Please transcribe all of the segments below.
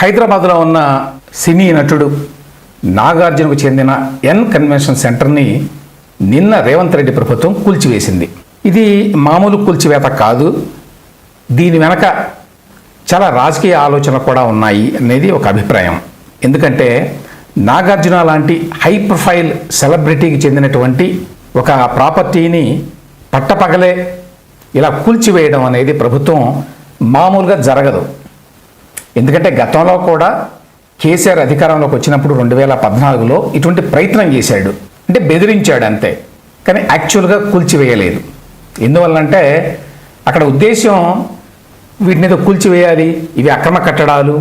హైదరాబాద్లో ఉన్న సినీ నటుడు నాగార్జునకు చెందిన ఎన్ కన్వెన్షన్ సెంటర్ని నిన్న రేవంత్ రెడ్డి ప్రభుత్వం కూల్చివేసింది. ఇది మామూలు కూల్చివేత కాదు. దీని వెనక చాలా రాజకీయ ఆలోచనలు కూడా ఉన్నాయి అనేది ఒక అభిప్రాయం. ఎందుకంటే నాగార్జున లాంటి హై ప్రొఫైల్ సెలబ్రిటీకి చెందినటువంటి ఒక ప్రాపర్టీని పట్టపగలే ఇలా కూల్చివేయడం అనేది ప్రభుత్వం మామూలుగా జరగదు. ఎందుకంటే గతంలో కూడా కేసీఆర్ అధికారంలోకి వచ్చినప్పుడు రెండు వేల పద్నాలుగులో ఇటువంటి ప్రయత్నం చేశాడు. అంటే బెదిరించాడు అంతే. కానీ యాక్చువల్గా కూల్చివేయలేదు. ఎందువల్లంటే అక్కడ ఉద్దేశం వీటిని ఏదో కూల్చివేయాలి ఇవి అక్రమ కట్టడాలు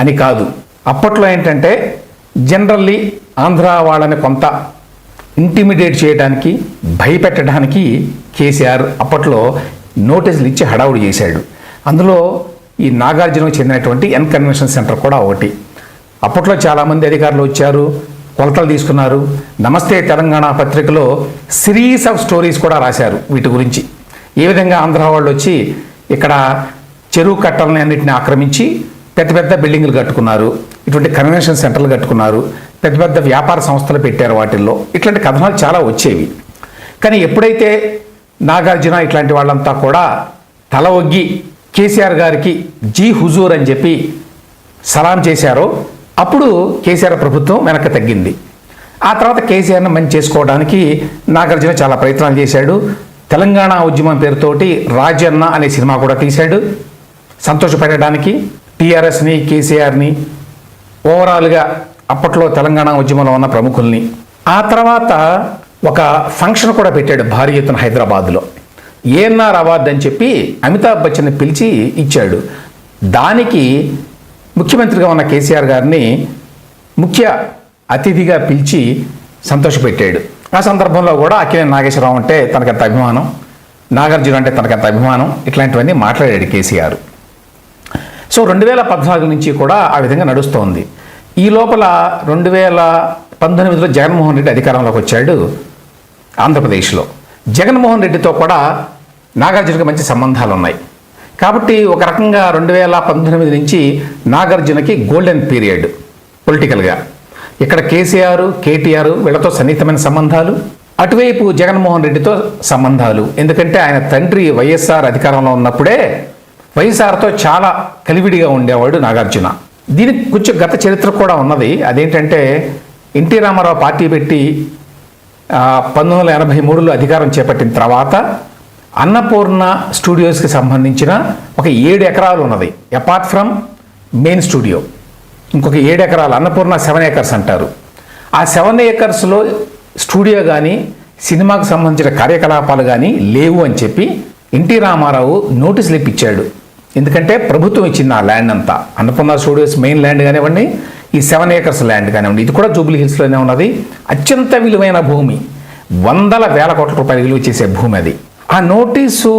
అని కాదు. అప్పట్లో ఏంటంటే జనరల్లీ ఆంధ్ర వాళ్ళని కొంత ఇంటిమిడేట్ చేయడానికి భయపెట్టడానికి కేసీఆర్ అప్పట్లో నోటీసులు ఇచ్చి హడావుడి చేశాడు. అందులో ఈ నాగార్జునకు చెందినటువంటి ఎన్ కన్వెన్షన్ సెంటర్ కూడా ఒకటి. అప్పట్లో చాలామంది అధికారులు వచ్చారు కొలతలు తీసుకున్నారు. నమస్తే తెలంగాణ పత్రికలో సిరీస్ ఆఫ్ స్టోరీస్ కూడా రాశారు వీటి గురించి. ఏ విధంగా ఆంధ్ర వాళ్ళు వచ్చి ఇక్కడ చెరువు కట్టలని అన్నింటిని ఆక్రమించి పెద్ద పెద్ద బిల్డింగులు కట్టుకున్నారు ఇటువంటి కన్వెన్షన్ సెంటర్లు కట్టుకున్నారు పెద్ద పెద్ద వ్యాపార సంస్థలు పెట్టారు వాటిల్లో. ఇట్లాంటి కథనాలు చాలా వచ్చేవి. కానీ ఎప్పుడైతే నాగార్జున ఇట్లాంటి వాళ్ళంతా కూడా తల ఒగ్గి కేసీఆర్ గారికి జీ హుజూర్ అని చెప్పి సలాం చేశారో. అప్పుడు కేసీఆర్ ప్రభుత్వం వెనక్కి తగ్గింది. ఆ తర్వాత కేసీఆర్ని మంచి చేసుకోవడానికి నాగార్జున చాలా ప్రయత్నాలు చేశాడు. తెలంగాణ ఉద్యమం పేరుతోటి రాజన్న అనే సినిమా కూడా తీశాడు. సంతోషపెట్టడానికి టీఆర్ఎస్ని కేసీఆర్ని ఓవరాల్గా అప్పట్లో తెలంగాణ ఉద్యమంలో ఉన్న ప్రముఖుల్ని. ఆ తర్వాత ఒక ఫంక్షన్ కూడా పెట్టాడు భారీ ఎత్తున హైదరాబాద్లో. ఏఎన్ఆర్ అవార్డు అని చెప్పి అమితాబ్ బచ్చన్ పిలిచి ఇచ్చాడు. దానికి ముఖ్యమంత్రిగా ఉన్న కేసీఆర్ గారిని ముఖ్య అతిథిగా పిలిచి సంతోషపెట్టాడు. ఆ సందర్భంలో కూడా అఖిల నాగేశ్వరరావు అంటే తనకంత అభిమానం నాగార్జున అంటే తనకంత అభిమానం ఇట్లాంటివన్నీ మాట్లాడాడు కేసీఆర్. సో రెండు వేల పద్నాలుగు నుంచి కూడా ఆ విధంగా నడుస్తోంది. ఈ లోపల రెండు వేల పంతొమ్మిదిలో జగన్మోహన్ రెడ్డి అధికారంలోకి వచ్చాడు ఆంధ్రప్రదేశ్లో. జగన్మోహన్ రెడ్డితో కూడా నాగార్జునకి మంచి సంబంధాలు ఉన్నాయి కాబట్టి ఒక రకంగా రెండు వేల పంతొమ్మిది నుంచి నాగార్జునకి గోల్డెన్ పీరియడ్ పొలిటికల్గా. ఇక్కడ కేసీఆర్ కేటీఆర్ వీళ్ళతో సన్నిహితమైన సంబంధాలు అటువైపు జగన్మోహన్ రెడ్డితో సంబంధాలు. ఎందుకంటే ఆయన తండ్రి వైఎస్ఆర్ అధికారంలో ఉన్నప్పుడే వైఎస్ఆర్తో చాలా కలివిడిగా ఉండేవాడు నాగార్జున. దీనికి కొంచెం గత చరిత్ర కూడా ఉన్నది. అదేంటంటే ఎన్టీ రామారావు పార్టీ పెట్టి పంతొమ్మిది వందల ఎనభై మూడులో అధికారం చేపట్టిన తర్వాత అన్నపూర్ణ స్టూడియోస్కి సంబంధించిన ఒక ఏడు ఎకరాలు ఉన్నది. అపార్ట్ ఫ్రమ్ మెయిన్ స్టూడియో ఇంకొక ఏడు ఎకరాలు అన్నపూర్ణ సెవెన్ ఏకర్స్ అంటారు. ఆ సెవెన్ ఏకర్స్లో స్టూడియో కానీ సినిమాకు సంబంధించిన కార్యకలాపాలు కానీ లేవు అని చెప్పి ఎన్టీ రామారావు నోటీసులు ఇప్పించాడు. ఎందుకంటే ప్రభుత్వం ఇచ్చింది ఆ ల్యాండ్ అంతా. అన్నపూర్ణ స్టూడియోస్ మెయిన్ ల్యాండ్ కానివ్వండి ఈ సెవెన్ ఏకర్స్ ల్యాండ్ కానివ్వండి ఇది కూడా జూబ్లీ హిల్స్లోనే ఉన్నది. అత్యంత విలువైన భూమి వందల వేల కోట్ల రూపాయలు విలువ చేసే భూమి అది. ఆ నోటీసు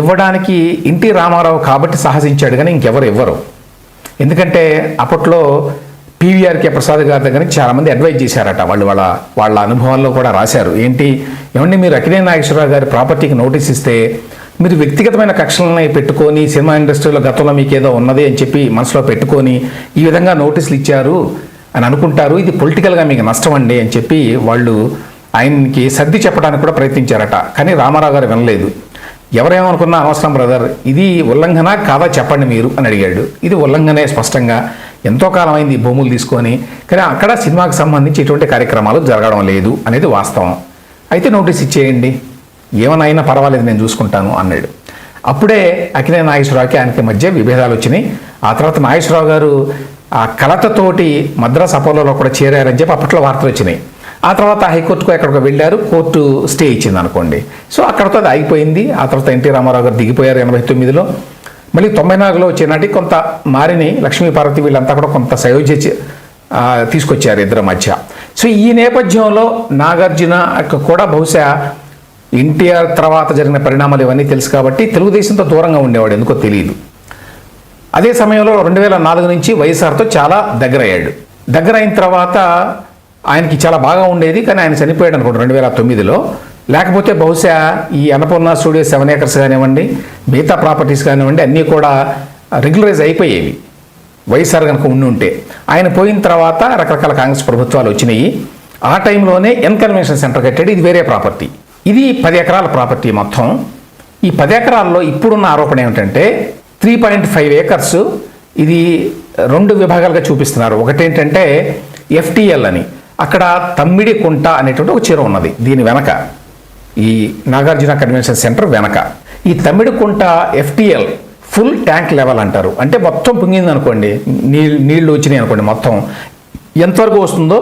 ఇవ్వడానికి ఎన్టీ రామారావు కాబట్టి సాహసించాడు కానీ ఇంకెవరు ఇవ్వరు. ఎందుకంటే అప్పట్లో పీవీఆర్కే ప్రసాద్ గారి దగ్గర నుంచి చాలామంది అడ్వైజ్ చేశారట. వాళ్ళు వాళ్ళ వాళ్ళ అనుభవాల్లో కూడా రాశారు. ఏంటి ఏమండి మీరు అఖిలే నాగేశ్వరరావు గారి ప్రాపర్టీకి నోటీస్ ఇస్తే మీరు వ్యక్తిగతమైన కక్షలని పెట్టుకొని సినిమా ఇండస్ట్రీలో గతంలో మీకు ఏదో ఉన్నది అని చెప్పి మనసులో పెట్టుకొని ఈ విధంగా నోటీసులు ఇచ్చారు అని అనుకుంటారు. ఇది పొలిటికల్గా మీకు నష్టం అండి అని చెప్పి వాళ్ళు ఆయనకి సర్ది చెప్పడానికి కూడా ప్రయత్నించారట. కానీ రామారావు గారు వినలేదు. ఎవరేమనుకున్నా అనవసరం బ్రదర్ ఇది ఉల్లంఘన కాదా చెప్పండి మీరు అని అడిగాడు. ఇది ఉల్లంఘనే స్పష్టంగా ఎంతో కాలం అయింది భూములు తీసుకొని కానీ అక్కడ సినిమాకి సంబంధించి ఎటువంటి కార్యక్రమాలు జరగడం లేదు అనేది వాస్తవం. అయితే నోటీస్ ఇచ్చేయండి. ఏమైనా పర్వాలేదు నేను చూసుకుంటాను అన్నాడు. అప్పుడే అఖిలే నాగేశ్వరరావుకి ఆయనకి మధ్య విభేదాలు వచ్చినాయి. ఆ తర్వాత నాగేశ్వరరావు గారు ఆ కలతతోటి మద్రాస్ అపోలోలో కూడా చేరారని చెప్పి అప్పట్లో వార్తలు వచ్చినాయి. ఆ తర్వాత హైకోర్టుకు ఎక్కడికి వెళ్ళారు కోర్టు స్టే ఇచ్చింది అనుకోండి. సో అక్కడతో అది ఆగిపోయింది. ఆ తర్వాత ఎన్టీ రామారావు గారు దిగిపోయారు ఎనభై తొమ్మిదిలో. మళ్ళీ తొంభై నాలుగులో వచ్చేనాటి కొంత మారిని లక్ష్మీ పార్వతి వీళ్ళంతా కూడా కొంత సయోధ్య తీసుకొచ్చారు ఇద్దరి మధ్య. సో ఈ నేపథ్యంలో నాగార్జున కూడా బహుశా ఎన్టీఆర్ తర్వాత జరిగిన పరిణామాలు ఇవన్నీ తెలుసు కాబట్టి తెలుగుదేశంతో దూరంగా ఉండేవాడు ఎందుకో తెలియదు అదే సమయంలో రెండు వేల నాలుగు నుంచి వైఎస్ఆర్తో చాలా దగ్గర అయ్యాడు దగ్గర అయిన తర్వాత ఆయనకి చాలా బాగా ఉండేది కానీ ఆయన చనిపోయాడు అనుకోండి రెండు వేల తొమ్మిదిలో. లేకపోతే బహుశా ఈ అన్నపూర్ణ స్టూడియో సెవెన్ ఏకర్స్ కానివ్వండి మిగతా ప్రాపర్టీస్ కానివ్వండి అన్నీ కూడా రెగ్యులరైజ్ అయిపోయేవి. వైఎస్ఆర్ కనుక ఉండి ఉంటే. ఆయన పోయిన తర్వాత రకరకాల కాంగ్రెస్ ప్రభుత్వాలు వచ్చినాయి. ఆ టైంలోనే ఎన్ కన్వెన్షన్ సెంటర్ కట్టాడు ఇది వేరే ప్రాపర్టీ. ఇది పది ఎకరాల ప్రాపర్టీ మొత్తం. ఈ పది ఎకరాల్లో ఇప్పుడున్న ఆరోపణ ఏమిటంటే త్రీ పాయింట్ ఫైవ్ ఏకర్స్ ఇది రెండు విభాగాలుగా చూపిస్తున్నారు. ఒకటేంటంటే ఎఫ్టిఎల్ అని. అక్కడ తమ్మిడి కుంట అనేటువంటి ఒక చీర ఉన్నది దీని వెనక. ఈ నాగార్జున కన్వెన్షన్ సెంటర్ వెనక. ఈ Tammidikunta FTL full tank level అంటారు. అంటే మొత్తం పొంగింది అనుకోండి నీళ్ళు నీళ్ళు వచ్చినాయి అనుకోండి మొత్తం. ఎంతవరకు వస్తుందో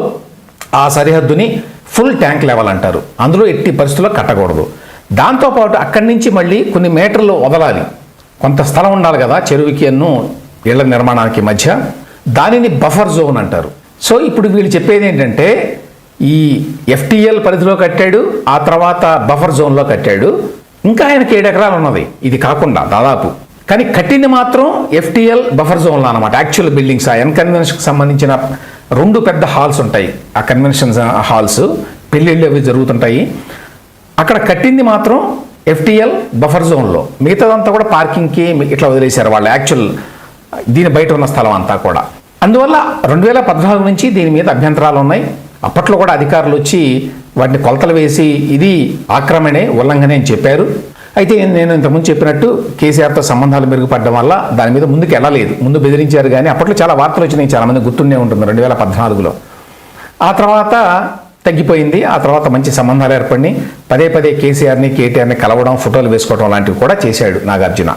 ఆ సరిహద్దుని ఫుల్ ట్యాంక్ లెవెల్ అంటారు. అందులో ఎట్టి పరిస్థితుల్లో కట్టకూడదు. దాంతోపాటు అక్కడి నుంచి మళ్ళీ కొన్ని మీటర్లు వదలాలి. కొంత స్థలం ఉండాలి కదా చెరువుకి ఎన్నో ఇళ్ళ నిర్మాణానికి మధ్య. దానిని బఫర్ జోన్ అంటారు. సో ఇప్పుడు వీళ్ళు చెప్పేది ఏంటంటే ఈ ఎఫ్టీఎల్ పరిధిలో కట్టాడు ఆ తర్వాత బఫర్ జోన్లో కట్టాడు. ఇంకా ఆయనకి ఏడు ఎకరాలు ఉన్నది. ఇది కాకుండా దాదాపు. కానీ కట్టింది మాత్రం ఎఫ్టీఎల్ బఫర్ జోన్లో అనమాట యాక్చువల్ బిల్డింగ్స్ ఆ ఎన్కన్వెన్షన్కి సంబంధించిన రెండు పెద్ద హాల్స్ ఉంటాయి. ఆ కన్వెన్షన్ హాల్స్ పెళ్ళిళ్ళు అవి జరుగుతుంటాయి. అక్కడ కట్టింది మాత్రం ఎఫ్టిఎల్ బఫర్ జోన్లో. మిగతాదంతా కూడా పార్కింగ్కి ఇట్లా వదిలేశారు వాళ్ళు. యాక్చువల్ దీని బయట ఉన్న స్థలం అంతా కూడా. అందువల్ల రెండు వేల పద్నాలుగు నుంచి దీని మీద అభ్యంతరాలు ఉన్నాయి. అప్పట్లో కూడా అధికారులు వచ్చి వాటిని కొలతలు వేసి ఇది ఆక్రమణే ఉల్లంఘనే అని చెప్పారు. అయితే నేను ఇంతకుముందు చెప్పినట్టు కేసీఆర్తో సంబంధాలు మెరుగుపడడం వల్ల దాని మీద ముందుకు వెళ్ళలేదు. ముందు బెదిరించారు కానీ అప్పట్లో చాలా వార్తలు వచ్చినాయి. చాలామంది గుర్తుండే ఉంటుంది రెండు వేల పద్నాలుగులో. ఆ తర్వాత తగ్గిపోయింది. ఆ తర్వాత మంచి సంబంధాలు ఏర్పడి పదే పదే కేసీఆర్ని కేటీఆర్ని కలవడం ఫోటోలు వేసుకోవడం లాంటివి కూడా చేశాడు నాగార్జున.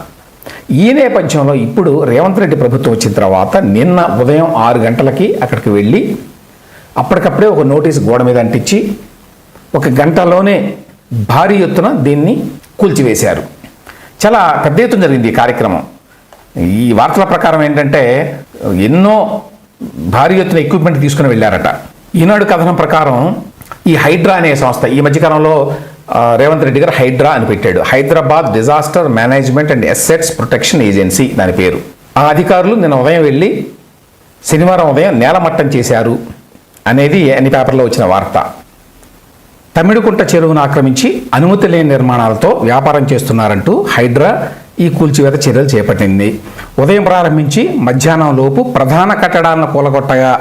ఈ నేపథ్యంలో ఇప్పుడు రేవంత్ రెడ్డి ప్రభుత్వం వచ్చిన తర్వాత నిన్న ఉదయం ఆరు గంటలకి అక్కడికి వెళ్ళి అప్పటికప్పుడే ఒక నోటీస్ గోడ మీద అంటించి ఒక గంటలోనే భారీ ఎత్తున దీన్ని కూల్చివేశారు. చాలా పెద్ద ఎత్తున జరిగింది ఈ కార్యక్రమం. ఈ వార్తల ప్రకారం ఏంటంటే ఎన్నో భారీ ఎత్తున ఎక్విప్మెంట్ తీసుకుని వెళ్ళారట. ఈనాడు కథనం ప్రకారం ఈ హైడ్రా అనే సంస్థ ఈ మధ్యకాలంలో రేవంత్ రెడ్డి గారు హైడ్రా అని పెట్టాడు. Hyderabad disaster management and assets protection agency దాని పేరు. ఆ అధికారులు నిన్న ఉదయం వెళ్ళి శనివారం ఉదయం నేలమట్టం చేశారు అనేది అన్ని పేపర్లో వచ్చిన వార్త. తమిడికుంట చెరువును ఆక్రమించి అనుమతి లేని నిర్మాణాలతో వ్యాపారం చేస్తున్నారంటూ హైడ్రా ఈ కూల్చివేత చర్యలు చేపట్టింది. ఉదయం ప్రారంభించి మధ్యాహ్నం లోపు ప్రధాన కట్టడాలను కూలగొట్టగా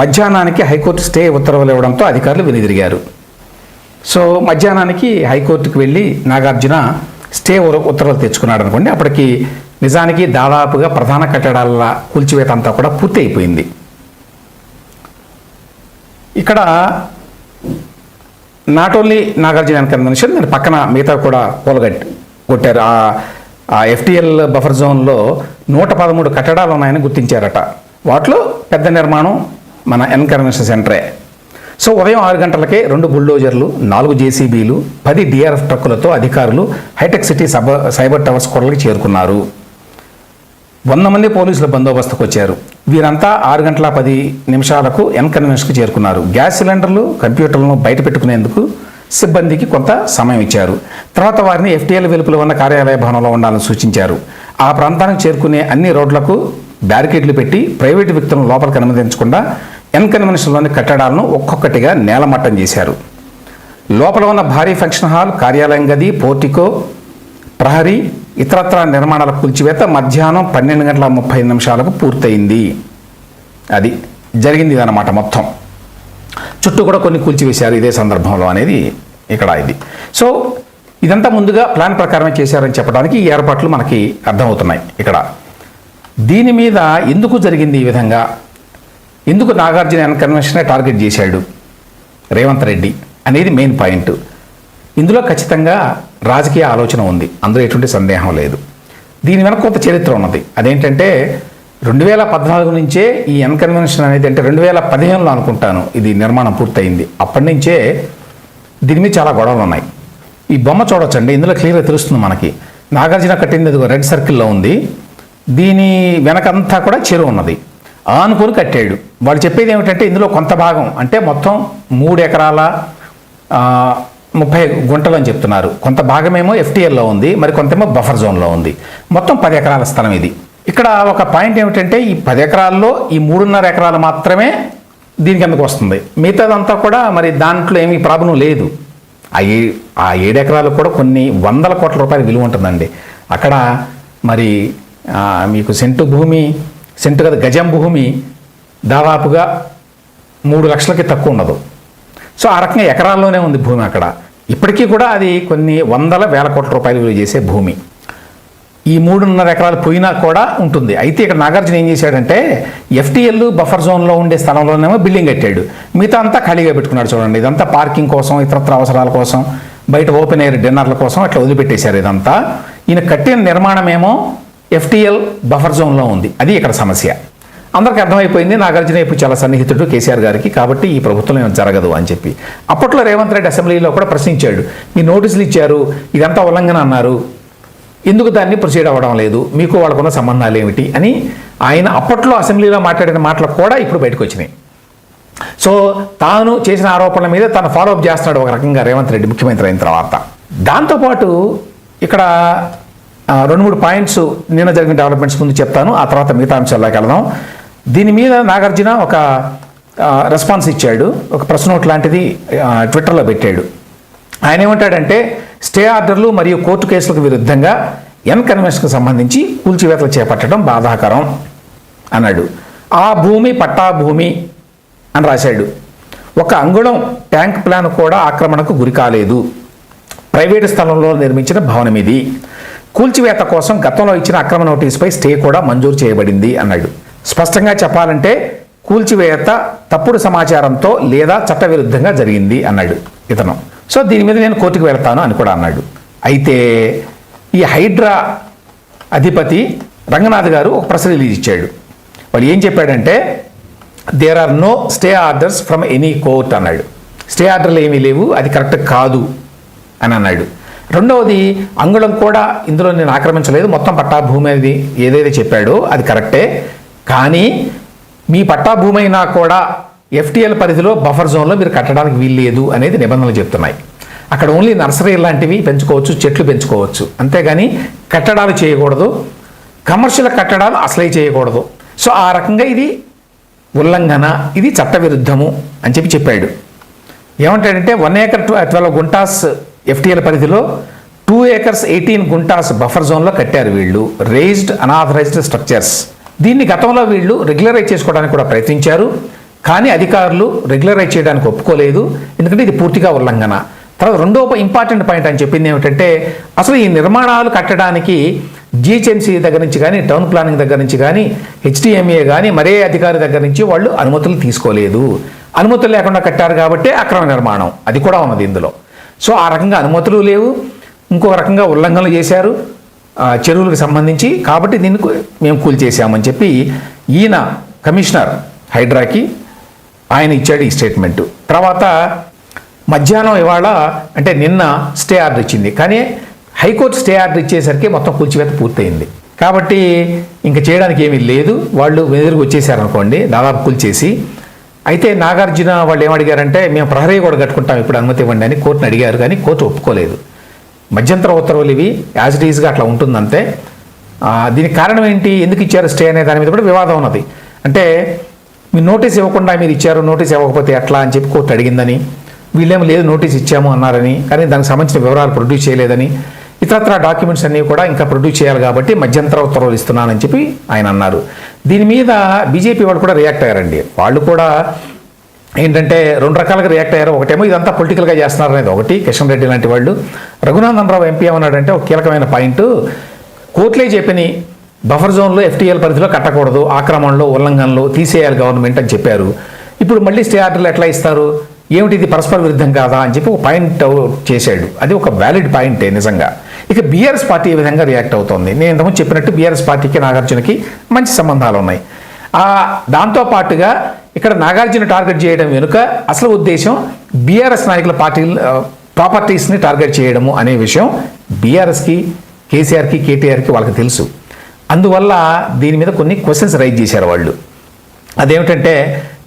మధ్యాహ్నానికి హైకోర్టు స్టే ఉత్తర్వులు ఇవ్వడంతో అధికారులు వెనుదిరిగారు. సో మధ్యాహ్నానికి హైకోర్టుకు వెళ్ళి నాగార్జున స్టే ఉత్తర్వులు తెచ్చుకున్నాడు అనుకోండి అప్పటికి నిజానికి దాదాపుగా ప్రధాన కట్టడాల కూల్చివేత అంతా కూడా పూర్తి అయిపోయింది ఇక్కడ not only Nagarjuna and convention దాని పక్కన మిగతా కూడా కూలగట్టి కొట్టారు. ఆ- ఎఫ్టిఎల్ బఫర్ జోన్లో నూట పదమూడు కట్టడాలు ఉన్నాయని గుర్తించారట. వాటిలో పెద్ద నిర్మాణం మన ఎన్ కన్వెన్షన్ సెంటరే. సో ఉదయం ఆరు గంటలకే రెండు బుల్డోజర్లు నాలుగు జేసీబీలు పది డిఆర్ఎఫ్ ట్రక్కులతో అధికారులు హైటెక్ సిటీ సబ సైబర్ టవర్స్ కొరలకి చేరుకున్నారు. వంద మంది పోలీసుల బందోబస్తుకు వచ్చారు. వీరంతా ఆరు గంటల పది నిమిషాలకు ఎన్కన్వెన్స్కి చేరుకున్నారు. గ్యాస్ సిలిండర్లు కంప్యూటర్లను బయట పెట్టుకునేందుకు సిబ్బందికి కొంత సమయం ఇచ్చారు. తర్వాత వారిని ఎఫ్టీఎల్ వెలుపుల ఉన్న కార్యాలయ భవనంలో ఉండాలని సూచించారు. ఆ ప్రాంతానికి చేరుకునే అన్ని రోడ్లకు బ్యారికేడ్లు పెట్టి ప్రైవేటు వ్యక్తులను లోపలికి అనుమతించకుండా ఎన్కన్వెన్షన్లోని కట్టడాలను ఒక్కొక్కటిగా నేలమట్టం చేశారు. లోపల ఉన్న భారీ ఫంక్షన్ హాల్ కార్యాలయం గది పోర్టికో ప్రహరీ ఇతరత్ర నిర్మాణాల కూల్చివేత మధ్యాహ్నం పన్నెండు గంటల ముప్పై నిమిషాలకు పూర్తయింది. అది జరిగింది అన్నమాట మొత్తం. చుట్టూ కూడా కొన్ని కూల్చివేశారు ఇదే సందర్భంలో అనేది ఇక్కడ ఇది. సో ఇదంతా ముందుగా ప్లాన్ ప్రకారమే చేశారని చెప్పడానికి ఈ ఏర్పాట్లు మనకి అర్థమవుతున్నాయి ఇక్కడ. దీని మీద ఎందుకు జరిగింది ఈ విధంగా? ఎందుకు నాగార్జున ఎన్ కన్వెన్షనే టార్గెట్ చేశాడు? రేవంత్ రెడ్డి అనేది మెయిన్ పాయింట్. ఇందులో ఖచ్చితంగా రాజకీయ ఆలోచన ఉంది. అందులో ఎటువంటి సందేహం లేదు. దీని వెనక కొంత చరిత్ర ఉన్నది. అదేంటంటే రెండు వేల పద్నాలుగు నుంచే ఈ ఎన్ కన్వెన్షన్ అనేది అంటే రెండు వేల పదిహేనులో అనుకుంటాను ఇది నిర్మాణం పూర్తయింది. అప్పటి నుంచే దీని మీద చాలా గొడవలు ఉన్నాయి. ఈ బొమ్మ చూడొచ్చండి. ఇందులో క్లియర్గా తెలుస్తుంది మనకి. నాగార్జున కట్టింది రెడ్ సర్కిల్లో ఉంది. దీని వెనకంతా కూడా చెరువు ఉన్నది. ఆనుకొని కట్టాడు. వాళ్ళు చెప్పేది ఏమిటంటే ఇందులో కొంత భాగం అంటే మొత్తం మూడు ఎకరాల ముప్పై గుంటలు అని చెప్తున్నారు. కొంత భాగమేమో ఎఫ్టీఎల్లో ఉంది మరి కొంతేమో బఫర్ జోన్లో ఉంది. మొత్తం పది ఎకరాల స్థలం ఇది. ఇక్కడ ఒక పాయింట్ ఏమిటంటే ఈ పది ఎకరాల్లో ఈ మూడున్నర ఎకరాలు మాత్రమే దీని కిందకు వస్తుంది? మిగతాదంతా కూడా మరి దాంట్లో ఏమీ ప్రాబ్లం లేదు. ఆ ఏ ఆ ఏడు ఎకరాలు కూడా కొన్ని వందల కోట్ల రూపాయల విలువ ఉంటుందండి. అక్కడ మరి మీకు సెంటు భూమి సెంటు కదా గజం భూమి దాదాపుగా మూడు లక్షలకి తక్కువ ఉండదు. సో ఆ రకంగా ఎకరాల్లోనే ఉంది భూమి అక్కడ. ఇప్పటికీ కూడా అది కొన్ని వందల వేల కోట్ల రూపాయలు విలువ చేసే భూమి. ఈ మూడున్నర ఎకరాలు పోయినా కూడా ఉంటుంది. అయితే ఇక్కడ నాగార్జున ఏం చేశాడంటే ఎఫ్టీఎల్ బఫర్ జోన్లో ఉండే స్థలంలోనేమో బిల్డింగ్ కట్టాడు. మిగతా అంతా ఖాళీగా పెట్టుకున్నాడు చూడండి. ఇదంతా పార్కింగ్ కోసం ఇతరత్ర అవసరాల కోసం బయట ఓపెన్ ఎయిర్ డిన్నర్ల కోసం అట్లా వదిలిపెట్టేశారు ఇదంతా. ఈయన కట్టిన నిర్మాణమేమో ఎఫ్టీఎల్ బఫర్ జోన్లో ఉంది. అది ఇక్కడ సమస్య. అందరికి అర్థమైపోయింది. నాగార్జున ఇప్పుడు చాలా సన్నిహితుడు కేసీఆర్ గారికి. కాబట్టి ఈ ప్రభుత్వం ఏమైనా జరగదు అని చెప్పి. అప్పట్లో రేవంత్ రెడ్డి అసెంబ్లీలో కూడా ప్రశ్నించాడు. మీ నోటీసులు ఇచ్చారు. ఇదంతా ఉల్లంఘన అన్నారు. ఎందుకు దాన్ని ప్రొసీడ్ అవ్వడం లేదు? మీకు వాళ్ళకున్న సంబంధాలు ఏమిటి? అని ఆయన అప్పట్లో అసెంబ్లీలో మాట్లాడిన మాటలు కూడా ఇప్పుడు బయటకు వచ్చినాయి. సో తాను చేసిన ఆరోపణల మీద తను ఫాలోఅప్ చేస్తున్నాడు ఒక రకంగా రేవంత్ రెడ్డి ముఖ్యమంత్రి అయిన తర్వాత. దాంతోపాటు ఇక్కడ రెండు మూడు పాయింట్స్ నిన్న జరిగిన డెవలప్మెంట్స్ ముందు చెప్తాను. ఆ తర్వాత మిగతా అంశాల్లోకి వెళ్దాం. దీని మీద నాగార్జున ఒక రెస్పాన్స్ ఇచ్చాడు. ఒక ప్రెస్ నోట్ లాంటిది ట్విట్టర్లో పెట్టాడు. ఆయన ఏమంటాడంటే స్టే ఆర్డర్లు మరియు కోర్టు కేసులకు విరుద్ధంగా ఎన్ కన్వెన్షన్కి సంబంధించి కూల్చివేతలు చేపట్టడం బాధాకరం అన్నాడు. ఆ భూమి పట్టా భూమి అని రాశాడు. ఒక అంగుళం ట్యాంక్ ప్లాన్ కూడా ఆక్రమణకు గురి కాలేదు. ప్రైవేటు స్థలంలో నిర్మించిన భవనం ఇది. కూల్చివేత కోసం గతంలో ఇచ్చిన అక్రమ నోటీసుపై స్టే కూడా మంజూరు చేయబడింది అన్నాడు. స్పష్టంగా చెప్పాలంటే కూల్చివేత తప్పుడు సమాచారంతో లేదా చట్టవిరుద్ధంగా జరిగింది అన్నాడు ఇతను. సో దీని మీద నేను కోర్టుకు వెళ్తాను అని కూడా అన్నాడు. అయితే ఈ హైడ్రా అధిపతి రంగనాథ్ గారు ఒక ప్రెస్ రిలీజ్ ఇచ్చాడు. వాళ్ళు ఏం చెప్పాడంటే there are no stay orders from any court అన్నాడు. స్టే ఆర్డర్లు ఏమీ లేవు అది కరెక్ట్ కాదు అని అన్నాడు. రెండవది అంగుళం కూడా ఇందులో నేను ఆక్రమించలేదు మొత్తం పట్టా భూమి అనేది ఏదైతే చెప్పాడో అది కరెక్టే. కానీ మీ పట్టా భూమి అయినా కూడా ఎఫ్టీఎల్ పరిధిలో బఫర్ జోన్లో మీరు కట్టడానికి వీల్లేదు అనేది నిబంధనలు చెప్తున్నాయి. అక్కడ ఓన్లీ నర్సరీ లాంటివి పెంచుకోవచ్చు చెట్లు పెంచుకోవచ్చు. అంతేగాని కట్టడాలు చేయకూడదు. కమర్షియల్ కట్టడాలు అసలే చేయకూడదు. సో ఆ రకంగా ఇది ఉల్లంఘన ఇది చట్టవిరుద్ధము అని చెప్పి చెప్పాడు. ఏమంటాడంటే one acre twelve guntas FTL పరిధిలో two acres eighteen guntas buffer జోన్లో కట్టారు వీళ్ళు. రేజ్డ్ అనాథరైజ్డ్ స్ట్రక్చర్స్ దీన్ని గతంలో వీళ్ళు రెగ్యులరైజ్ చేసుకోవడానికి కూడా ప్రయత్నించారు. కానీ అధికారులు రెగ్యులరైజ్ చేయడానికి ఒప్పుకోలేదు. ఎందుకంటే ఇది పూర్తిగా ఉల్లంఘన. తర్వాత రెండో ఇంపార్టెంట్ పాయింట్ అని చెప్పింది ఏమిటంటే అసలు ఈ నిర్మాణాలు కట్టడానికి జిహెచ్ఎంసీ దగ్గర నుంచి కానీ టౌన్ ప్లానింగ్ దగ్గర నుంచి కానీ హెచ్డిఎంఏ కానీ మరే అధికారి దగ్గర నుంచి వాళ్ళు అనుమతులు తీసుకోలేదు. అనుమతులు లేకుండా కట్టారు కాబట్టి అక్రమ నిర్మాణం. అది కూడా ఉన్నది ఇందులో. సో ఆ రకంగా అనుమతులు లేవు. ఇంకో రకంగా ఉల్లంఘనలు చేశారు. చెరువులకు సంబంధించి కాబట్టి దీన్ని మేము మేము కూల్చేసామని చెప్పి ఈయన కమిషనర్ హైడ్రాకి ఆయన ఇచ్చాడు ఈ స్టేట్మెంట్. తర్వాత మధ్యాహ్నం ఇవాళ అంటే నిన్న స్టే ఆర్డర్ ఇచ్చింది. కానీ హైకోర్టు స్టే ఆర్డర్ ఇచ్చేసరికి మొత్తం కూల్చివేత పూర్తయింది. కాబట్టి ఇంకా చేయడానికి ఏమీ లేదు. వాళ్ళు ఎదురుకు వచ్చేసారనుకోండి దాదాపు కూల్చేసి అయితే నాగార్జున వాళ్ళు ఏమడిగారంటే మేము ప్రహరీ కూడా కట్టుకుంటాం ఇప్పుడు అనుమతి ఇవ్వండి అని కోర్టును అడిగారు కానీ కోర్టు ఒప్పుకోలేదు. మధ్యంతర ఉత్తర్వులు ఇవి యాజ్ ఇట్ ఈజ్గా అట్లా ఉంటుందంతే దీనికి కారణం ఏంటి ఎందుకు ఇచ్చారు స్టే అనే దాని మీద కూడా వివాదం ఉన్నది. అంటే మీరు నోటీస్ ఇవ్వకుండా మీరు ఇచ్చారు నోటీస్ ఇవ్వకపోతే ఎట్లా అని చెప్పి కోర్టు అడిగిందని వీళ్ళేమో లేదు నోటీస్ ఇచ్చాము అన్నారని కానీ దానికి సంబంధించిన వివరాలు ప్రొడ్యూస్ చేయలేదని ఇతరత్ర డాక్యుమెంట్స్ అన్నీ కూడా ఇంకా ప్రొడ్యూస్ చేయాలి కాబట్టి మధ్యంతర ఉత్తర్వులు ఇస్తున్నానని చెప్పి ఆయన అన్నారు. దీని మీద బీజేపీ వాళ్ళు కూడా రియాక్ట్ అయ్యారండి. వాళ్ళు కూడా ఏంటంటే రెండు రకాలుగా రియాక్ట్ అయ్యారు. ఒకటేమో ఇదంతా పొలిటికల్గా చేస్తున్నారు అనేది ఒకటి కిషన్ రెడ్డి లాంటి వాళ్ళు. రఘునందన్ రావు ఎంపీ ఏమన్నాడంటే ఒక కీలకమైన పాయింట్ కోర్టులే చెప్పినాయి బఫర్ జోన్లో ఎఫ్టీఎల్ పరిధిలో కట్టకూడదు. ఆక్రమణలో ఉల్లంఘనలు తీసేయాలి గవర్నమెంట్ అని చెప్పారు. ఇప్పుడు మళ్ళీ స్టే ఆర్డర్లు ఎట్లా ఇస్తారు? ఏమిటి ఇది పరస్పర విరుద్ధం కాదా అని చెప్పి ఒక పాయింట్ అవుట్ చేశాడు. అది ఒక వ్యాలిడ్ పాయింటే నిజంగా. ఇక బీఆర్ఎస్ పార్టీ ఈ విధంగా రియాక్ట్ అవుతోంది? నేను ఇంతకుముందు చెప్పినట్టు బీఆర్ఎస్ పార్టీకి నాగార్జునకి మంచి సంబంధాలు ఉన్నాయి. దాంతో పాటుగా ఇక్కడ నాగార్జున టార్గెట్ చేయడం వెనుక అసలు ఉద్దేశం బీఆర్ఎస్ నాయకుల పార్టీ ప్రాపర్టీస్ని టార్గెట్ చేయడము అనే విషయం బీఆర్ఎస్కి కేసీఆర్కి కేటీఆర్కి వాళ్ళకి తెలుసు. అందువల్ల దీని మీద కొన్ని క్వశ్చన్స్ రైజ్ చేశారు వాళ్ళు. అదేమిటంటే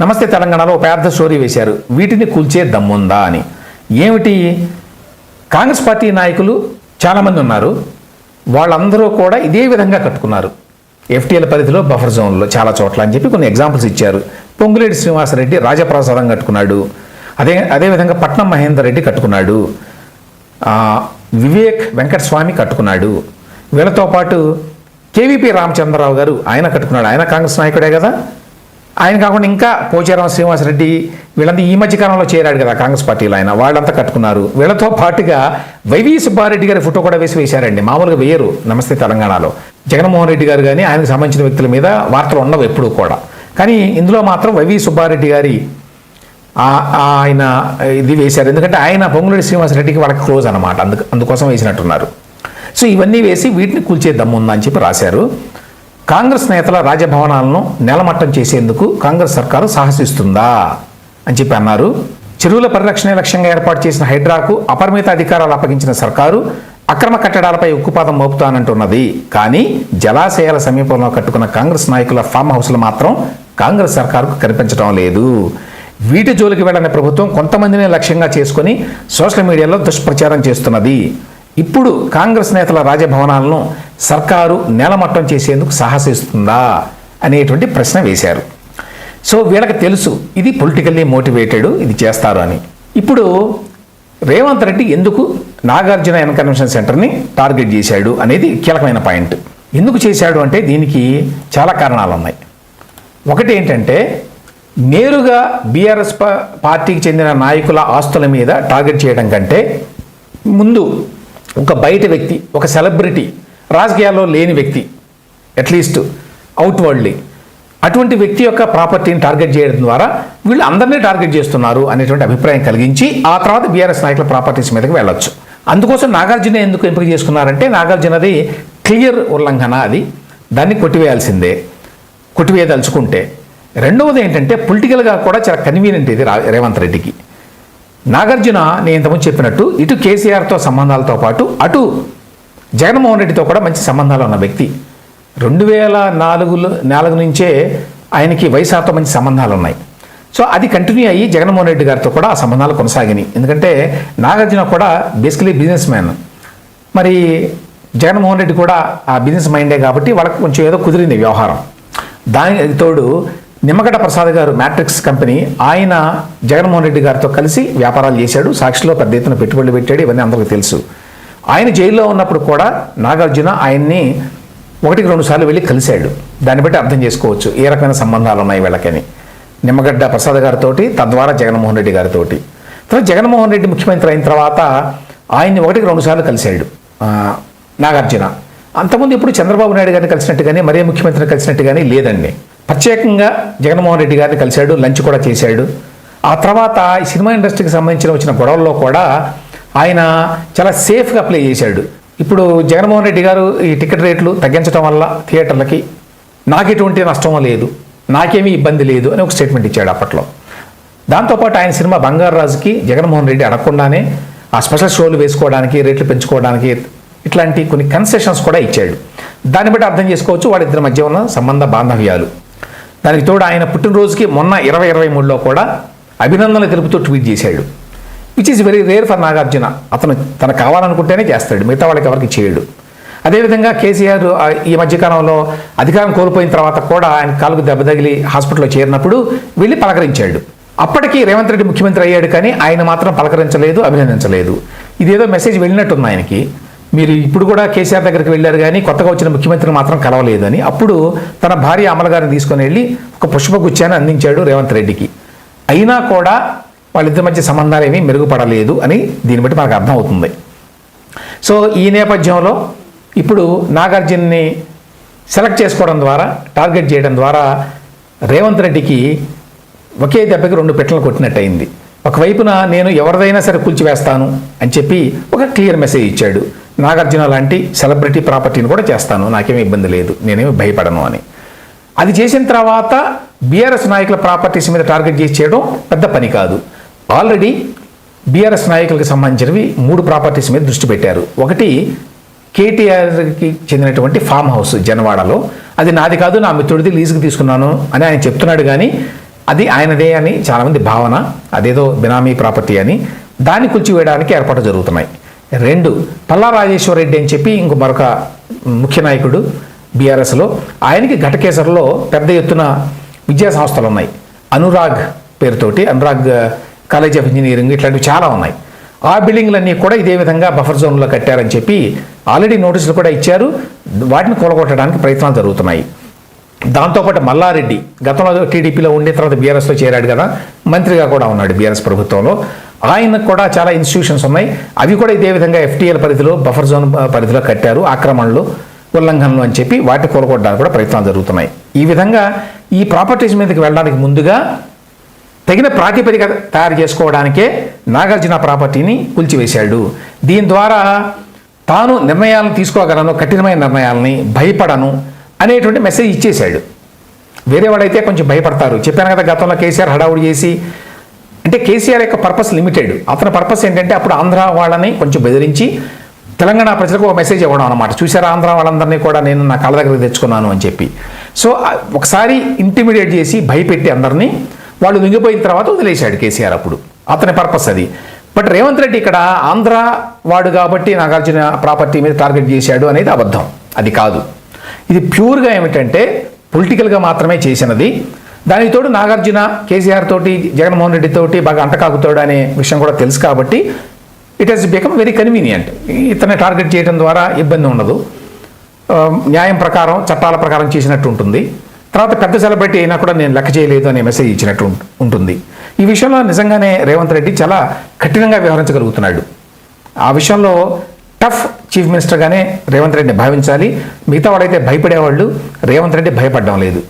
నమస్తే తెలంగాణలో ఒక పెద్ద స్టోరీ వేశారు. వీటిని కూల్చే దమ్ముందా అని. ఏమిటి? కాంగ్రెస్ పార్టీ నాయకులు చాలామంది ఉన్నారు. వాళ్ళందరూ కూడా ఇదే విధంగా కట్టుకున్నారు. ఎఫ్టీఎల్ పరిధిలో బఫర్ జోన్లో చాలా చోట్ల అని చెప్పి కొన్ని ఎగ్జాంపుల్స్ ఇచ్చారు. పొంగులేటి శ్రీనివాసరెడ్డి రాజప్రసాదం కట్టుకున్నాడు. అదే అదేవిధంగా పట్నం మహేందర్ రెడ్డి కట్టుకున్నాడు. వివేక్ వెంకటస్వామి కట్టుకున్నాడు. వీళ్ళతో పాటు కేవీపీ రామచంద్రరావు గారు ఆయన కట్టుకున్నాడు. ఆయన కాంగ్రెస్ నాయకుడే కదా? ఆయన కాకుండా ఇంకా పోచారం శ్రీనివాసరెడ్డి వీళ్ళంతా ఈ మధ్య కాలంలో చేరాడు కదా కాంగ్రెస్ పార్టీలో ఆయన. వాళ్ళంతా కట్టుకున్నారు. వీళ్ళతో పాటుగా వైవి సుబ్బారెడ్డి గారి ఫోటో కూడా వేసి వేశారండి. మామూలుగా వేయరు. నమస్తే తెలంగాణలో. జగన్మోహన్ రెడ్డి గారు కానీ ఆయనకు సంబంధించిన వ్యక్తుల మీద వార్తలు ఉండవు ఎప్పుడూ కూడా. కానీ ఇందులో మాత్రం వైవి సుబ్బారెడ్డి గారి ఆయన ఇది వేశారు. ఎందుకంటే ఆయన పొంగులేటి శ్రీనివాసరెడ్డికి వాళ్ళకి క్లోజ్ అనమాట అందుకు అందుకోసం వేసినట్టున్నారు. సో ఇవన్నీ వేసి వీటిని కూల్చే దమ్ముందని చెప్పి రాశారు. కాంగ్రెస్ నేతల రాజభవనాలను నెలమట్టం చేసేందుకు కాంగ్రెస్ సర్కారు సాహసిస్తుందా అని చెప్పి అన్నారు. చెరువుల పరిరక్షణ లక్ష్యంగా ఏర్పాటు చేసిన హైడ్రాకు అపరిమిత అధికారాలు అప్పగించిన సర్కారు అక్రమ కట్టడాలపై ఉక్కుపాదం మోపుతానంటున్నది. కానీ జలాశయాల సమీపంలో కట్టుకున్న కాంగ్రెస్ నాయకుల ఫామ్ హౌస్లు మాత్రం కాంగ్రెస్ సర్కారుకు కనిపించడం లేదు. వీటి జోలికి వెళ్ళని ప్రభుత్వం కొంతమందినే లక్ష్యంగా చేసుకొని సోషల్ మీడియాలో దుష్ప్రచారం చేస్తున్నది. ఇప్పుడు కాంగ్రెస్ నేతల రాజభవనాలను సర్కారు నేలమట్టం చేసేందుకు సాహసిస్తుందా అనేటువంటి ప్రశ్న వేశారు. సో వీళ్ళకి తెలుసు ఇది పొలిటికల్లీ మోటివేటెడ్ ఇది చేస్తారు అని. ఇప్పుడు రేవంత్ రెడ్డి ఎందుకు నాగార్జున ఎన్కన్వెన్షన్ సెంటర్ని టార్గెట్ చేశాడు అనేది కీలకమైన పాయింట్. ఎందుకు చేశాడు అంటే దీనికి చాలా కారణాలు ఉన్నాయి ఒకటి ఏంటంటే నేరుగా బీఆర్ఎస్ పార్టీకి చెందిన నాయకుల ఆస్తుల మీద టార్గెట్ చేయడం కంటే ముందు ఒక బయట వ్యక్తి ఒక సెలబ్రిటీ రాజకీయాల్లో లేని వ్యక్తి అట్లీస్ట్ అవుట్వర్డ్లీ అటువంటి వ్యక్తి యొక్క ప్రాపర్టీని టార్గెట్ చేయడం ద్వారా వీళ్ళు అందరినీ టార్గెట్ చేస్తున్నారు అనేటువంటి అభిప్రాయం కలిగించి ఆ తర్వాత బీఆర్ఎస్ నాయకుల ప్రాపర్టీస్ మీదకి వెళ్ళొచ్చు. అందుకోసం నాగార్జున ఎందుకు ఎంపిక చేసుకున్నారంటే నాగార్జునది క్లియర్ ఉల్లంఘన అది. దాన్ని కొట్టివేయాల్సిందే. కొట్టివేయదలుచుకుంటే. రెండవది ఏంటంటే పొలిటికల్గా కూడా చాలా కన్వీనియంట్ ఇది రేవంత్ రెడ్డికి. నాగార్జున నేను ఇంతకుముందు చెప్పినట్టు ఇటు కేసీఆర్తో సంబంధాలతో పాటు అటు జగన్మోహన్ రెడ్డితో కూడా మంచి సంబంధాలు ఉన్న వ్యక్తి. రెండు వేల నాలుగులో నాలుగు నుంచే ఆయనకి వైఎస్ఆర్తో మంచి సంబంధాలు ఉన్నాయి. సో అది కంటిన్యూ అయ్యి జగన్మోహన్ రెడ్డి గారితో కూడా ఆ సంబంధాలు కొనసాగినాయి. ఎందుకంటే నాగార్జున కూడా బేసికలీ బిజినెస్ మ్యాన్ మరి జగన్మోహన్ రెడ్డి కూడా ఆ బిజినెస్ మైండే కాబట్టి వాళ్ళకి కొంచెం ఏదో కుదిరింది వ్యవహారం. దానికి తోడు నిమ్మగడ్డ ప్రసాద్ గారు మ్యాట్రిక్స్ కంపెనీ ఆయన జగన్మోహన్ రెడ్డి గారితో కలిసి వ్యాపారాలు చేశాడు సాక్షిలో పెద్ద ఎత్తున పెట్టుబడులు పెట్టాడు ఇవన్నీ అందరికీ తెలుసు. ఆయన జైల్లో ఉన్నప్పుడు కూడా నాగార్జున ఆయన్ని ఒకటికి రెండు సార్లు వెళ్ళి కలిశాడు. దాన్ని బట్టి అర్థం చేసుకోవచ్చు ఏ రకమైన సంబంధాలు ఉన్నాయి వీళ్ళకని. నిమ్మగడ్డ ప్రసాద్ గారితో తద్వారా జగన్మోహన్ రెడ్డి గారితో తర్వాత జగన్మోహన్ రెడ్డి ముఖ్యమంత్రి అయిన తర్వాత ఆయన్ని ఒకటికి రెండు సార్లు కలిశాడు నాగార్జున. అంతకుముందు ఇప్పుడు చంద్రబాబు నాయుడు గారిని కలిసినట్టు కానీ మరే ముఖ్యమంత్రిని కలిసినట్టు కానీ లేదండి. ప్రత్యేకంగా జగన్మోహన్ రెడ్డి గారిని కలిశాడు లంచ్ కూడా చేశాడు. ఆ తర్వాత ఈ సినిమా ఇండస్ట్రీకి సంబంధించిన వచ్చిన గొడవల్లో కూడా ఆయన చాలా సేఫ్గా ప్లే చేశాడు. ఇప్పుడు జగన్మోహన్ రెడ్డి గారు ఈ టికెట్ రేట్లు తగ్గించడం వల్ల థియేటర్లకి నాకు ఎటువంటి నష్టం లేదు నాకేమీ ఇబ్బంది లేదు అని ఒక స్టేట్మెంట్ ఇచ్చాడు అప్పట్లో. దాంతోపాటు ఆయన సినిమా బంగారు రాజుకి జగన్మోహన్ రెడ్డి అడగకుండానే ఆ స్పెషల్ షోలు వేసుకోవడానికి రేట్లు పెంచుకోవడానికి ఇట్లాంటి కొన్ని కన్సెషన్స్ కూడా ఇచ్చాడు. దాన్ని బట్టి అర్థం చేసుకోవచ్చు వాళ్ళిద్దరి మధ్య ఉన్న సంబంధ బాంధవ్యాలు. దానికి తోడు ఆయన పుట్టినరోజుకి మొన్న ఇరవై ఇరవై మూడులో కూడా అభినందనలు తెలుపుతూ ట్వీట్ చేశాడు. Which is very rare for Nagarjuna. అతను తన కావాలనుకుంటేనే చేస్తాడు. మిగతా వాళ్ళకి ఎవరికి చేయడు. అదేవిధంగా కేసీఆర్ ఈ మధ్యకాలంలో అధికారం కోల్పోయిన తర్వాత కూడా ఆయన కాలుకు దెబ్బ తగిలి హాస్పిటల్లో చేరినప్పుడు వెళ్ళి పలకరించాడు. అప్పటికి రేవంత్ రెడ్డి ముఖ్యమంత్రి అయ్యాడు కానీ ఆయన మాత్రం పలకరించలేదు అభినందించలేదు. ఇదేదో మెసేజ్ వెళ్ళినట్టుంది ఆయనకి. మీరు ఇప్పుడు కూడా కేసీఆర్ దగ్గరికి వెళ్ళారు కానీ కొత్తగా వచ్చిన ముఖ్యమంత్రిని మాత్రం కలవలేదని. అప్పుడు తన భార్య అమల గారిని తీసుకొని వెళ్ళి ఒక పుష్పగుచ్చాన్ని అందించాడు రేవంత్ రెడ్డికి. అయినా కూడా వాళ్ళిద్దరి మధ్య సంబంధాలు ఏమీ మెరుగుపడలేదు అని దీన్ని బట్టి మనకు అర్థమవుతుంది. సో ఈ నేపథ్యంలో ఇప్పుడు నాగార్జున్ని సెలెక్ట్ చేసుకోవడం ద్వారా టార్గెట్ చేయడం ద్వారా రేవంత్ రెడ్డికి ఒకే దెబ్బకి రెండు పెట్టలు కొట్టినట్టయింది. ఒకవైపున నేను ఎవరిదైనా సరే కూల్చివేస్తాను అని చెప్పి ఒక క్లియర్ మెసేజ్ ఇచ్చాడు. నాగార్జున లాంటి సెలబ్రిటీ ప్రాపర్టీని కూడా చేస్తాను. నాకేమి ఇబ్బంది లేదు. నేనేమి భయపడను అని. అది చేసిన తర్వాత బీఆర్ఎస్ నాయకుల ప్రాపర్టీస్ మీద టార్గెట్ చేసి చేయడం పెద్ద పని కాదు. ఆల్రెడీ బీఆర్ఎస్ నాయకులకు సంబంధించినవి మూడు ప్రాపర్టీస్ మీద దృష్టి పెట్టారు. ఒకటి కేటీఆర్కి చెందినటువంటి ఫామ్ హౌస్ జనవాడలో. అది నాది కాదు నా మిత్రుడిది లీజుకి తీసుకున్నాను అని ఆయన చెప్తున్నాడు కానీ అది ఆయనదే అని చాలామంది భావన. అదేదో బినామీ ప్రాపర్టీ అని. దాన్ని కూల్చివేయడానికి ఏర్పాటు జరుగుతున్నాయి. రెండు పల్లా రాజేశ్వర రెడ్డి అని చెప్పి ఇంకో మరొక ముఖ్య నాయకుడు బీఆర్ఎస్లో. ఆయనకి ఘటకేసర్లో పెద్ద ఎత్తున విద్యా సంస్థలు ఉన్నాయి. అనురాగ్ పేరుతోటి అనురాగ్ కాలేజ్ ఆఫ్ ఇంజనీరింగ్ ఇట్లాంటివి చాలా ఉన్నాయి. ఆ బిల్డింగ్లన్నీ కూడా ఇదే విధంగా బఫర్ జోన్లో కట్టారని చెప్పి ఆల్రెడీ నోటీసులు కూడా ఇచ్చారు. వాటిని కూలగొట్టడానికి ప్రయత్నాలు జరుగుతున్నాయి. దాంతోపాటు మల్లారెడ్డి గతంలో టీడీపీలో ఉండిన తర్వాత బీఆర్ఎస్లో చేరాడు కదా మంత్రిగా కూడా ఉన్నాడు బీఆర్ఎస్ ప్రభుత్వంలో. ఆయనకు కూడా చాలా ఇన్స్టిట్యూషన్స్ ఉన్నాయి. అవి కూడా ఇదే విధంగా ఎఫ్టీఎల్ పరిధిలో బఫర్ జోన్ పరిధిలో కట్టారు ఆక్రమణలు ఉల్లంఘనలు అని చెప్పి వాటి కూలగొట్టడానికి కూడా ప్రయత్నాలు జరుగుతున్నాయి. ఈ విధంగా ఈ ప్రాపర్టీస్ మీదకి వెళ్ళడానికి ముందుగా తగిన ప్రాతిపదిక తయారు చేసుకోవడానికే నాగార్జున ప్రాపర్టీని కూల్చివేశాడు. దీని ద్వారా తాను నిర్ణయాలను తీసుకోగలను కఠినమైన నిర్ణయాలని భయపడను అనేటువంటి మెసేజ్ ఇచ్చేశాడు. వేరే వాడైతే కొంచెం భయపడతారు. చెప్పాను కదా గతంలో కేసీఆర్ హడావుడి చేసి అంటే కేసీఆర్ యొక్క పర్పస్ లిమిటెడ్. అతని పర్పస్ ఏంటంటే అప్పుడు ఆంధ్ర వాళ్ళని కొంచెం బెదిరించి తెలంగాణ ప్రజలకు ఒక మెసేజ్ ఇవ్వడం అనమాట చూసారా ఆంధ్ర వాళ్ళందరినీ కూడా నేను నా కళ్ళ దగ్గర తెచ్చుకున్నాను అని చెప్పి. సో ఒకసారి ఇంటిమిడియేట్ చేసి భయపెట్టి అందరినీ వాళ్ళు లొంగిపోయిన తర్వాత వదిలేశాడు కేసీఆర్ అప్పుడు. అతని పర్పస్ అది. బట్ రేవంత్ రెడ్డి ఇక్కడ ఆంధ్ర వాడు కాబట్టి నాగార్జున ప్రాపర్టీ మీద టార్గెట్ చేశాడు అనేది అబద్ధం. అది కాదు. ఇది ప్యూర్గా ఏమిటంటే పొలిటికల్గా మాత్రమే చేసినది. దానికి తోడు నాగార్జున కేసీఆర్ తోటి జగన్మోహన్ రెడ్డి తోటి బాగా అంటకాగుతాడు అనే విషయం కూడా తెలుసు కాబట్టి it has become very convenient ఇతన్ని టార్గెట్ చేయడం ద్వారా ఇబ్బంది ఉండదు. న్యాయం ప్రకారం చట్టాల ప్రకారం చేసినట్టు ఉంటుంది. తర్వాత పెద్ద సెలబ్రిటీ అయినా కూడా నేను లెక్క చేయలేదు అనే మెసేజ్ ఇచ్చినట్టు ఉంటుంది. ఈ విషయంలో నిజంగానే రేవంత్ రెడ్డి చాలా కఠినంగా వ్యవహరించగలుగుతున్నాడు. ఆ విషయంలో టఫ్ చీఫ్ మినిస్టర్గానే రేవంత్ రెడ్డిని భావించాలి. మిగతా వాడైతే భయపడేవాళ్ళు రేవంత్ రెడ్డి భయపడడం లేదు.